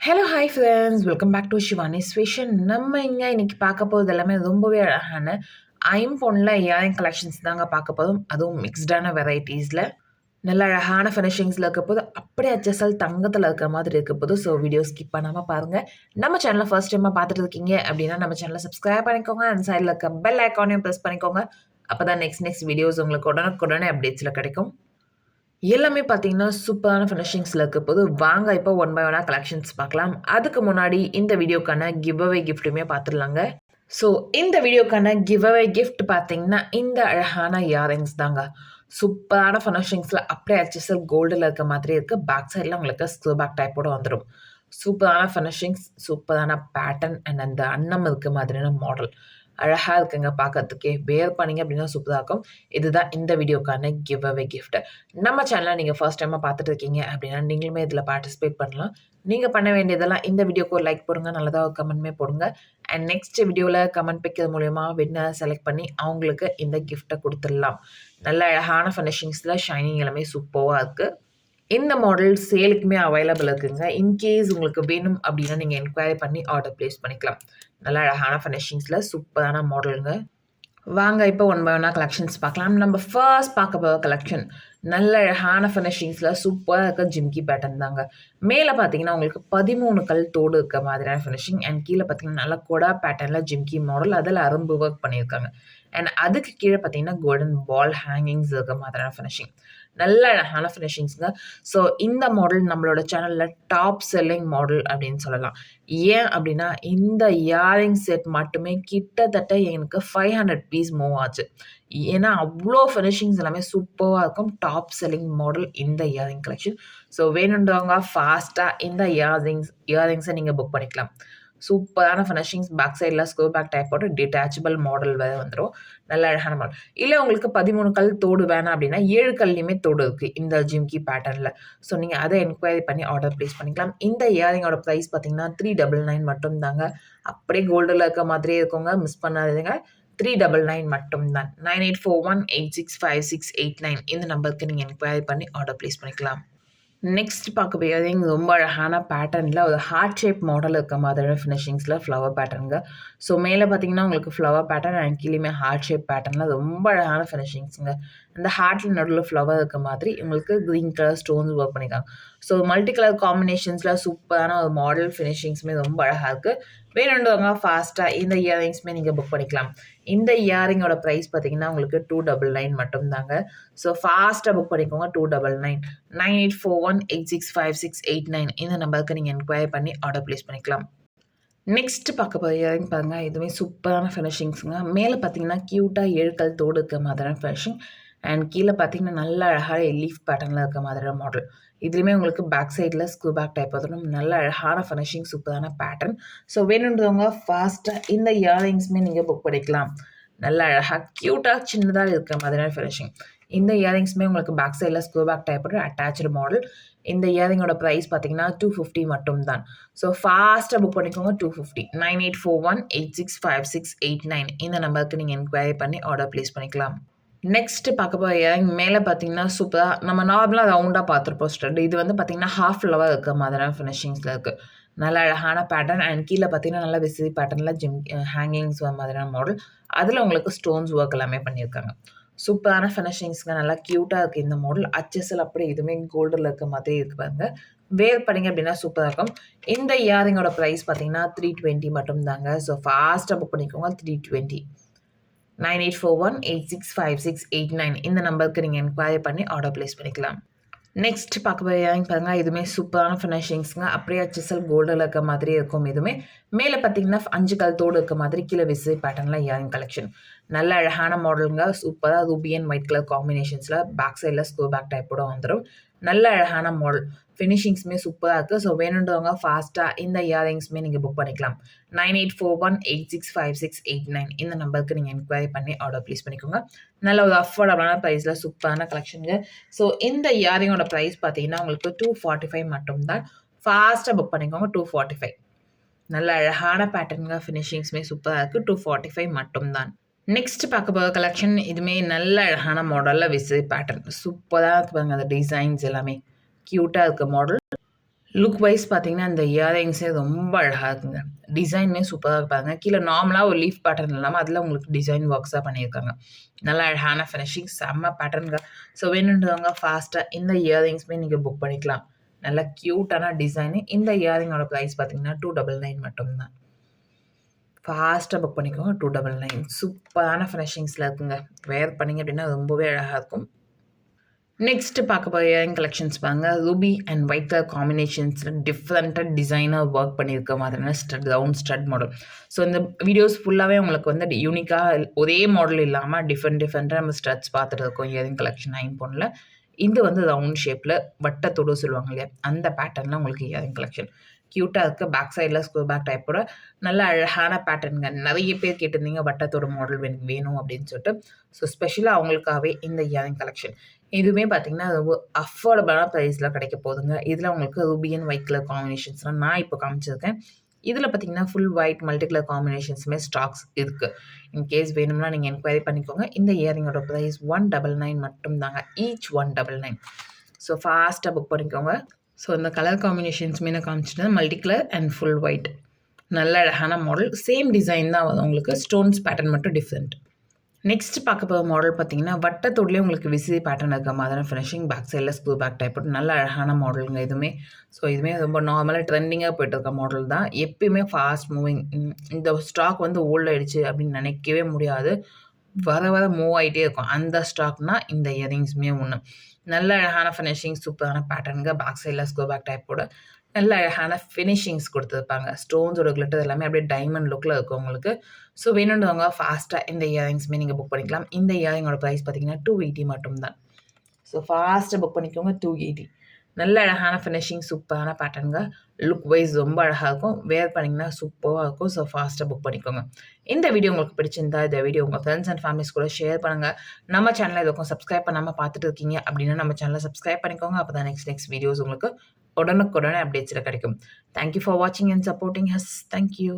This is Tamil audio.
Hello hi friends welcome back to Shivani ஸ்வேஷன் நம்ம இங்கே இன்னைக்கு பார்க்க போகிறது எல்லாமே ரொம்பவே அழகான ஐம்பொன்னில் இயரிங் கலெக்ஷன்ஸ் தாங்க பார்க்க போதும் அதுவும் மிக்ஸ்டான வெரைட்டிஸில் நல்ல அழகான ஃபினிஷிங்ஸில் இருக்க போது அப்படியே அச்சசல் தங்கத்தில் இருக்கிற மாதிரி இருக்க போது ஸோ வீடியோ ஸ்கிப் பண்ணாமல் பாருங்கள் நம்ம சேனலை ஃபர்ஸ்ட் டைமாக பார்த்துட்டு இருக்கீங்க அப்படின்னா நம்ம சேனலை சப்ஸ்கிரைப் பண்ணிக்கோங்க. அந்த சைடில் இருக்க பெல் ஐக்கானையும் ப்ரெஸ் பண்ணிக்கோங்க. அப்போ தான் நெக்ஸ்ட் நெக்ஸ்ட் வீடியோஸ் உங்களுக்கு உடனுக்குடனே அப்டேட்ஸில் கிடைக்கும். எல்லாமே பார்த்தீங்கன்னா சூப்பரான ஃபினிஷிங்ஸில் இருக்க போது வாங்க இப்போ ஒன் பை ஒன்னாக கலெக்ஷன்ஸ் பார்க்கலாம். அதுக்கு முன்னாடி இந்த வீடியோக்கான கிவ் அவே கிஃப்ட்டுமே பார்த்துடலாங்க ஸோ இந்த வீடியோக்கான கிவ் அவே கிஃப்ட் பார்த்தீங்கன்னா இந்த அழகான இயரிங்ஸ் தாங்க. சூப்பரான ஃபினிஷிங்ஸில் அப்படியே ஹெச்எஸ்எல் கோல்டில் இருக்க மாதிரி இருக்குது பேக் சைடில் உங்களுக்கு ஸ்க்ரூ பேக் டைப்போட வந்துடும் சூப்பரான ஃபினிஷிங்ஸ் சூப்பரான பேட்டர்ன் அண்ட் அந்த அன்னம் இருக்க மாதிரியான மாடல் அழகாக இருக்குங்க பார்க்கறதுக்கே வேர் பண்ணிங்க அப்படின்னா சூப்பராக இருக்கும். இதுதான் இந்த வீடியோக்கான கிவ் அவே கிஃப்ட் நம்ம சேனலை நீங்கள் ஃபர்ஸ்ட் டைமாக பார்த்துட்டு இருக்கீங்க அப்படின்னா நீங்களுமே இதில் பார்ட்டிசிபேட் பண்ணலாம். நீங்கள் பண்ண வேண்டியதெல்லாம் இந்த வீடியோக்கு ஒரு லைக் போடுங்க நல்லதாக ஒரு கமெண்ட்மே போடுங்க. அண்ட் நெக்ஸ்ட் வீடியோவில் கமெண்ட் பிக்கிறது மூலயமா வின்னர் செலக்ட் பண்ணி அவங்களுக்கு இந்த கிஃப்ட்டை கொடுத்துடலாம். நல்ல அழகான ஃபினிஷிங்ஸில் ஷைனிங் எல்லாமே சூப்பராக இருக்குது இந்த மாடல் சேலுக்குமே அவைலபிள் இருக்குங்க. இன்கேஸ் உங்களுக்கு வேணும் அப்படின்னா நீங்கள் என்கொயரி பண்ணி ஆர்டர் ப்ளேஸ் பண்ணிக்கலாம். நல்ல அழகான ஃபினிஷிங்ஸில் சூப்பரான மாடலுங்க வாங்க இப்போ ஒன் பை ஒன்னாக கலெக்ஷன்ஸ் பார்க்கலாம். நம்ம ஃபர்ஸ்ட் பார்க்க போகிற கலெக்ஷன் நல்ல அழகான ஃபினிஷிங்ஸில் சூப்பராக இருக்க ஜிம்கி பேட்டர்ன் தாங்க. மேலே பார்த்தீங்கன்னா உங்களுக்கு பதிமூணு கல் தோடு இருக்க மாதிரியான ஃபினிஷிங் அண்ட் கீழே பார்த்தீங்கன்னா நல்ல கொடா பேட்டர்னில் ஜிம்கி மாடல் அதில் அரும்பு ஒர்க் பண்ணியிருக்காங்க. அண்ட் அதுக்கு கீழே பார்த்தீங்கன்னா கோல்டன் பால் ஹேங்கிங்ஸ் இருக்க மாதிரியான ஃபினிஷிங் நல்ல அழகான ஃபினிஷிங்ஸுங்க ஸோ இந்த மாடல் நம்மளோட சேனலில் டாப் செல்லிங் மாடல் அப்படின்னு சொல்லலாம். ஏன் அப்படின்னா இந்த இயரிங் செட் மட்டுமே கிட்டத்தட்ட எனக்கு ஃபைவ் ஹண்ட்ரட் பீஸ் மூவ் ஆச்சு. ஏன்னா அவ்வளோ ஃபினிஷிங்ஸ் எல்லாமே சூப்பராக இருக்கும். டாப் செல்லிங் மாடல் இந்த இயரிங் கலெக்ஷன் ஸோ வேணுன்றவங்க ஃபாஸ்ட்டாக இந்த இயரிங்ஸ் இயரிங்ஸை நீங்கள் புக் பண்ணிக்கலாம். சூப்பரான ஃபினிஷிங்ஸ் பேக் சைடில் ஸ்கோ பேக் டைப் போட்டு டிட்டாச்சபிள் மாடல் வேறு வந்துடும் நல்ல அழகான மாடல் இல்லை உங்களுக்கு பதிமூணு கல் தோடு வேணாம் அப்படின்னா ஏழு கல்லையுமே தோடு இருக்குது இந்த ஜிம்கி பேட்டர்னில் ஸோ நீங்கள் அதை என்கொயரி பண்ணி ஆர்டர் ப்ளேஸ் பண்ணிக்கலாம். இந்த இயரிங்கோட ப்ரைஸ் பார்த்தீங்கன்னா த்ரீ டபுள் நைன் மட்டும் தாங்க. அப்படியே கோல்டில் இருக்க மாதிரியே இருக்கவங்க மிஸ் பண்ணாதீங்க. த்ரீ டபுள் நைன் மட்டும் தான். Nine eight four one eight six five six eight nine இந்த நம்பருக்கு நீங்கள் என்கொயரி பண்ணி ஆர்டர் ப்ளேஸ் பண்ணிக்கலாம். நெக்ஸ்ட் பார்க்க போய் ரொம்ப அழகான பேட்டர்னில் ஒரு ஹார்ட் ஷேப் மாடல் இருக்க மாதிரியான ஃபினிஷிங்ஸில் ஃப்ளவர் பேட்டர்னுங்க ஸோ மேலே பார்த்தீங்கன்னா உங்களுக்கு ஃப்ளவர் பேட்டர்ன் அண்ட் கீழேயுமே ஹார்ட் ஷேப் பேட்டர்னில் ரொம்ப அழகான ஃபினிஷிங்ஸுங்க அந்த ஹார்ட்டில் நடுவில் ஃப்ளவர் இருக்க மாதிரி உங்களுக்கு க்ரீன் கலர் ஸ்டோன்ஸ் ஒர்க் பண்ணியிருக்காங்க ஸோ மல்டி கலர் காம்பினேஷன்ஸில் சூப்பரான ஒரு மாடல் ஃபினிஷிங்ஸுமே ரொம்ப அழகாக இருக்குது வேணுன்றவங்க ஃபாஸ்ட்டாக இந்த இயரிங்ஸுமே நீங்கள் புக் பண்ணிக்கலாம். இந்த இயரிங்கோட ப்ரைஸ் பார்த்தீங்கன்னா உங்களுக்கு டூ டபுள் நைன் மட்டும்தாங்க. ஸோ ஃபாஸ்ட்டாக புக் பண்ணிக்கோங்க two double nine nine eight four one eight six five six eight nine இந்த நம்பருக்கு நீங்கள் என்கொயரி பண்ணி ஆர்டர் ப்ளேஸ் பண்ணிக்கலாம். நெக்ஸ்ட் பார்க்க போகிற இயரிங் பாருங்கள் இதுவுமே சூப்பரான ஃபினிஷிங்ஸுங்க மேலே பார்த்தீங்கன்னா க்யூட்டாக ஏழுக்கல் தோடு இருக்க மாதிரியான ஃபினிஷிங் அண்ட் கீழே பார்த்தீங்கன்னா நல்ல அழகாக லீஃப் பேட்டர்னில் இருக்க மாதிரியான மாடல் இதுலேயுமே உங்களுக்கு பேக் சைடில் ஸ்க்ரூ பேக் டைப் வந்துடும் நல்ல அழகான ஃபினிஷிங் சூப்பரான பேட்டர்ன் ஸோ வேணுன்றவங்க ஃபாஸ்ட்டாக இந்த இயரிங்ஸுமே நீங்கள் புக் பண்ணிக்கலாம். நல்ல அழகாக க்யூட்டாக சின்னதாக இருக்கிற மாதிரியான ஃபினிஷிங் இந்த இயரிங்ஸுமே உங்களுக்கு பேக் சைடில் screw back type attach model இந்த இயரிங்கோட ப்ரைஸ் பார்த்தீங்கன்னா டூ ஃபிஃப்டி மட்டும் தான் ஸோ ஃபாஸ்ட்டாக புக் பண்ணிக்கோங்க two fifty nine eight four one eight six five six eight nine இந்த நம்பருக்கு நீங்கள் என்கொயரி பண்ணி ஆர்டர் ப்ளேஸ் பண்ணிக்கலாம். நெக்ஸ்ட்டு பார்க்க போய் இயரிங் மேலே பார்த்தீங்கன்னா சூப்பராக நம்ம நார்மலாக ரவுண்டாக பார்த்துருப்போம் ஸ்டட் இது வந்து பார்த்தீங்கன்னா ஹாஃப் லவாக இருக்க மாதிரியான ஃபினிஷிங்ஸில் இருக்குது நல்ல அழகான பேட்டர்ன் அண்ட் கீழே பார்த்தீங்கன்னா நல்ல விசிறி பேட்டர்னில் ஜிம் ஹேங்கிங்ஸ் மாதிரியான மாடல் அதில் உங்களுக்கு ஸ்டோன்ஸ் ஒர்க் எல்லாமே பண்ணியிருக்காங்க. சூப்பரான ஃபினிஷிங்ஸ்க்கு நல்லா க்யூட்டாக இருக்குது இந்த மாடல் அச்சஸில் அப்படி இதுவுமே கோல்டில் இருக்க மாதிரி இருக்கு பாருங்க. வேர் பண்ணிங்க அப்படின்னா சூப்பராக இருக்கும். இந்த இயரிங்கோட ப்ரைஸ் பார்த்தீங்கன்னா த்ரீ டுவெண்ட்டி மட்டும் தாங்க ஸோ ஃபாஸ்ட்டாக புக் பண்ணிக்கோங்க three twenty nine eight four one eight six five six eight nine இந்த நம்பருக்கு நீங்கள் என்கொயரி பண்ணி ஆர்டர் ப்ளேஸ் பண்ணிக்கலாம். நெக்ஸ்ட் பார்க்க போய் பாருங்கள் இதுவுமே சூப்பரான ஃபினிஷிங்ஸுங்க அப்படியே சிசல் கோல்டில் இருக்க மாதிரி இருக்கும். இதுவுமே மேலே பார்த்தீங்கன்னா அஞ்சு கழுத்தோடு இருக்க மாதிரி கீழே விசை பேட்டர்னில் இயரிங் கலெக்ஷன் நல்ல அழகான மாடலுங்க சூப்பராக ரூபி அண்ட் ஒயிட் கலர் காம்பினேஷன்ஸில் பேக் சைடில் ஸ்கோ பேக் டைப்போட வந்துடும் நல்ல அழகான மாடல் ஃபினிஷிங்ஸுமே சூப்பராக இருக்குது ஸோ வேணுன்றவங்க ஃபாஸ்ட்டாக இந்த இயரிங்ஸுமே நீங்கள் புக் பண்ணிக்கலாம். Nine eight four one eight six five six eight nine இந்த நம்பருக்கு நீங்கள் என்கொயரி பண்ணி ஆர்டர் ப்ளேஸ் பண்ணிக்கோங்க. நல்ல ஒரு அஃபோர்டபுளான ப்ரைஸில் சூப்பரான கலெக்ஷனுங்க ஸோ இந்த இயரிங்கோட ப்ரைஸ் பார்த்தீங்கன்னா உங்களுக்கு டூ ஃபார்ட்டி ஃபைவ் மட்டும்தான். ஃபாஸ்ட்டாக புக் பண்ணிக்கோங்க. டூ ஃபார்ட்டி ஃபைவ் நல்ல அழகான பேட்டர்னுங்க ஃபினிஷிங்ஸுமே சூப்பராக இருக்குது டூ ஃபார்ட்டி ஃபைவ் மட்டும்தான். நெக்ஸ்ட் பார்க்க போகிற கலெக்ஷன் இதுவுமே நல்ல அழகான மாடலில் விசு பேட்டர்ன் சூப்பராக பாருங்க அந்த டிசைன்ஸ் எல்லாமே க்யூட்டாக இருக்க மாடல் லுக் வைஸ் பார்த்தீங்கன்னா, இந்த இயரிங்ஸே ரொம்ப அழகாக இருக்குங்க. டிசைனுமே சூப்பராக இருப்பாங்க. கீழே நார்மலாக ஒரு லீஃப் பேட்டர்ன் இல்லாமல் அதில் உங்களுக்கு டிசைன் ஒர்க்ஸாக பண்ணியிருக்காங்க. நல்லா அழகான ஃபினிஷிங் செம்ம பேட்டர்னுங்க ஸோ வேணுன்றவங்க ஃபாஸ்ட்டாக இந்த இயரிங்ஸுமே நீங்கள் புக் பண்ணிக்கலாம். நல்லா க்யூட்டான டிசைனு. இந்த இயரிங்கோட ப்ரைஸ் பார்த்தீங்கன்னா, டூ டபுள் நைன் மட்டும்தான் ஃபாஸ்ட்டாக புக் பண்ணிக்கோங்க. 299 சூப்பரான ஃபினிஷிங்ஸில் இருக்குங்க. வேர் பண்ணிங்க அப்படின்னா ரொம்பவே அழகாக இருக்கும். நெக்ஸ்ட்டு பார்க்க போகிற இயரிங் கலெக்ஷன்ஸ் பாருங்க. ரூபி அண்ட் ஒயிட் கலர் காம்பினேஷன்ஸில் டிஃப்ரெண்ட்டாக டிசைனாக ஒர்க் பண்ணியிருக்க மாதிரியான stud round stud model. So இந்த வீடியோஸ் ஃபுல்லாகவே உங்களுக்கு வந்து யூனிக்காக ஒரே மாடல் இல்லாமல் டிஃப்ரெண்ட் டிஃப்ரெண்ட்டாக நம்ம ஸ்டட்ஸ் பார்த்துட்டு இருக்கோம் இயரிங் கலெக்ஷன் ஐம்பொன்ல. இது வந்து ரவுண்ட் ஷேப்பில் வட்டத்தோடு சொல்லுவாங்க இல்லையா? அந்த பேட்டர்னில் உங்களுக்கு இயரிங் கலெக்ஷன். க்யூட்டாக இருக்கு. பேக் சைடில் ஸ்க்ரூ பேக் டைப்போட நல்ல அழகான பேட்டர்னுங்க நிறைய பேர் கேட்டிருந்தீங்க வட்டத்தோட மாடல் எனக்கு வேணும் அப்படின்னு சொல்லிட்டு. ஸோ ஸ்பெஷலாக அவங்களுக்காகவே இந்த இயரிங் கலெக்ஷன். இதுவுமே பார்த்தீங்கன்னா, ரொம்ப அஃபோர்டபுளான ப்ரைஸில் கிடைக்க போதுங்க. இதில் உங்களுக்கு ரூபியன் ஒயிட் கலர் காம்பினேஷன்ஸ்லாம் நான் இப்போ காமிச்சிருக்கேன். இதில் பார்த்தீங்கன்னா, ஃபுல் ஒயிட் மல்டி கலர் காம்பினேஷன்ஸுமே ஸ்டாக்ஸ் இருக்குது இன்கேஸ் வேணும்னா நீங்கள் என்கொயரி பண்ணிக்கோங்க. இந்த இயரிங்கோட ப்ரைஸ் ஒன் டபுள் நைன் மட்டும் தாங்க. ஈச் 199 ஸோ ஃபாஸ்ட்டாக புக் பண்ணிக்கோங்க. ஸோ இந்த கலர் காம்பினேஷன்ஸுமே நான் காமிச்சுட்டேன். Multi colour and full white. நல்ல அழகான மாடல். சேம் டிசைன் தான் வரும் உங்களுக்கு. ஸ்டோன்ஸ் பேட்டர்ன் மட்டும் டிஃப்ரெண்ட். நெக்ஸ்ட் பார்க்க போகிற மாடல் பார்த்தீங்கன்னா, வட்டத்தோடலயே உங்களுக்கு விசி பேட்டர்ன் இருக்க மாதிரி ஃபினிஷிங் பேக் சைடில் ஸ்க்ரூ பேக் டைப் நல்ல அழகான மாடலுங்க இதுவுமே. ஸோ இதுவுமே ரொம்ப நார்மலாக ட்ரெண்டிங்காக போயிட்டு இருக்க மாடல் தான். எப்பயுமே ஃபாஸ்ட் மூவிங் இந்த ஸ்டாக் வந்து ஓல்ட் ஆயிடுச்சு அப்படின்னு நினைக்கவே முடியாது. வர வர மூவ் ஆகிட்டே இருக்கும். அந்த ஸ்டாக்னா இந்த இயரிங்ஸுமே ஒன்று நல்ல அழகான ஃபினிஷிங் சூப்பரான பேட்டர்னுங்க பேக் சைடில் ஸ்கோ பேக் டைப்போட நல்ல அழகான ஃபினிஷிங்ஸ் கொடுத்துருப்பாங்க ஸ்டோன்ஸோட கிளிட்டர் எல்லாமே அப்படியே டைமண்ட் லுக்கில் இருக்கும் உங்களுக்கு. ஸோ வேணுன்றவங்க ஃபாஸ்ட்டாக இந்த இயரிங்ஸுமே நீங்கள் புக் பண்ணிக்கலாம். இந்த இயரிங்கோட ப்ரைஸ் பார்த்தீங்கன்னா, டூ எயிட்டி மட்டும்தான் ஸோ ஃபாஸ்ட்டாக புக் பண்ணிக்கோங்க 280 நல்ல அழகான ஃபினிஷிங் சூப்பரான பேட்டர்னுங்க லுக் வைஸ் ரொம்ப அழகாக இருக்கும். வேர் பண்ணிங்கன்னா சூப்பராக இருக்கும். ஸோ ஃபாஸ்ட்டாக புக் பண்ணிக்கோங்க. இந்த வீடியோ உங்களுக்கு பிடிச்சிருந்தா, இந்த வீடியோ உங்கள் ஃப்ரெண்ட்ஸ் அண்ட் ஃபேமிலிஸ் கூட ஷேர் பண்ணுங்க. நம்ம சேனல இதுவரைக்கும் சப்ஸ்கிரைப் பண்ணாமல் பார்த்துட்டு இருக்கீங்க அப்படின்னா நம்ம சேனலை சப்ஸ்கிரைப் பண்ணிக்கோங்க. அப்போ தான் நெக்ஸ்ட் நெக்ஸ்ட் வீடியோஸ் உங்களுக்கு உடனுக்குடனே அப்டேட்ஸில் கிடைக்கும். தேங்க் யூ ஃபார் வாட்சிங் and supporting us thank you.